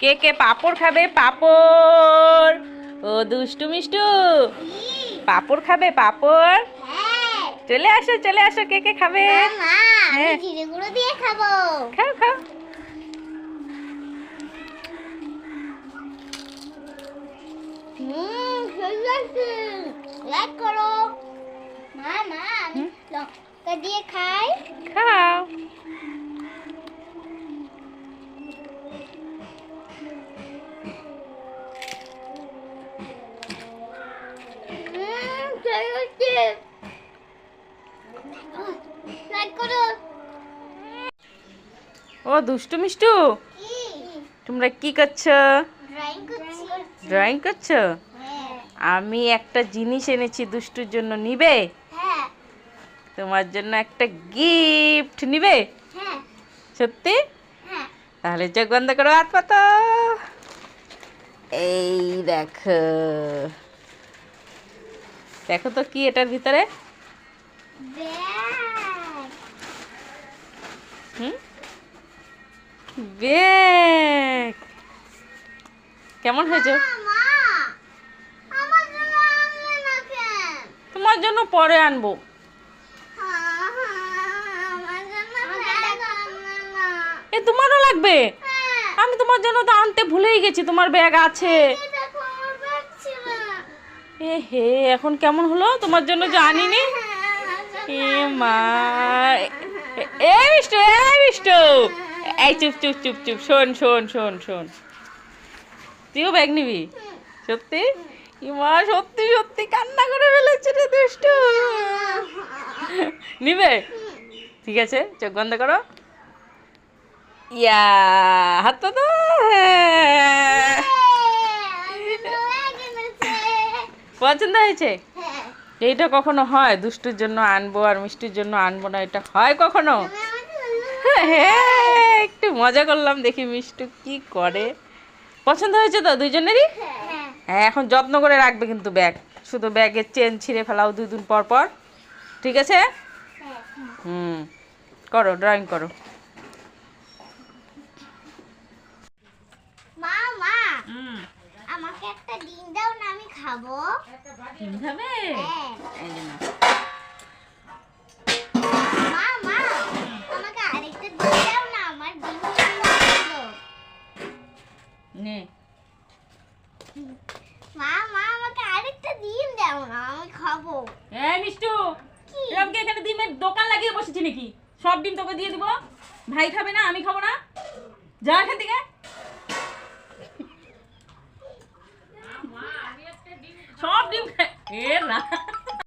কে কে পাপড় খাবে? পাপড়। ও দুষ্টু মিষ্টু। পাপড় খাবে পাপড়? চলে আসো চলে আসো কে কে খাবে? হ্যাঁ। দিয়ে খাব। খাও খাও। হুম সেই আছে লাইক করো। মা মা দিয়ে খাই। খাও। ও দুষ্টু মিষ্টু? তোমরা কি করছ? ড্রয়িং করছি? আমি একটা জিনিস এনেছি দুষ্টুর জন্য নিবে? তোমার জন্য একটা গিফট নিবে? সত্যি? তাহলে চোখ বন্ধ করো হাত পাতো। এই দেখো। দেখো তো কি এটার ভিতরে? হুম? ব্যাগ কেমন হয়েছে? মা আমার জন্য আনলে না কেন? তোমার জন্য পরে আনব। আমার জন্য ব্যাগ আনলে না। এ তোমারও লাগবে? হ্যাঁ। আমি তোমার জন্য তো আনতে ভুলেই গেছি তোমার ব্যাগ আছে। এ হে এখন কেমন হলো? তোমার জন্য যে আনিনি? এ মা এ- মিষ্টু এ মিষ্টু এই, চুপ চুপ চুপ চুপ, শোন শোন শোন শোন। তুইও ব্যাগ নিবি? সত্যি? ই মা সত্যি সত্যি কান্না করে ফেলেছে রে দুষ্টু। নিবে? ঠিক আছে, চোখ বন্ধ করো। ইয়া, হাত তো তো হ্যাঁ। পছন্দ হয়েছে? এইটা কখনো হয়? দুষ্টুর জন্য আনব আর মিষ্টির জন্য আনব না, এটা হয় কখনো? হ্যাঁ একটু মজা করলাম দেখি মিষ্টু কি করে। পছন্দ হয়েছে তো দুইজনেরই? হ্যাঁ এখন যত্ন করে রাখবে কিন্তু ব্যাগ শুধু ব্যাগের চেন ছিঁড়ে ফেলাও দুই দিন পর পর। ঠিক আছে? হুম করো ড্রয়িং করো। আমাকে একটা ডিম দাও না আমি খাব। খাবে? নে। মা মা আমাকে আরেকটা ডিম দাও না আমি খাব। এই মিষ্টু কি? এরকম কি এখানে ডিমের দোকান লাগিয়ে বসেছি নাকি? সব ডিম তোকে দিয়ে দিব। ভাই খাবে না আমি খাব না। যা এখান থেকে। সব ডিম খা- এ না।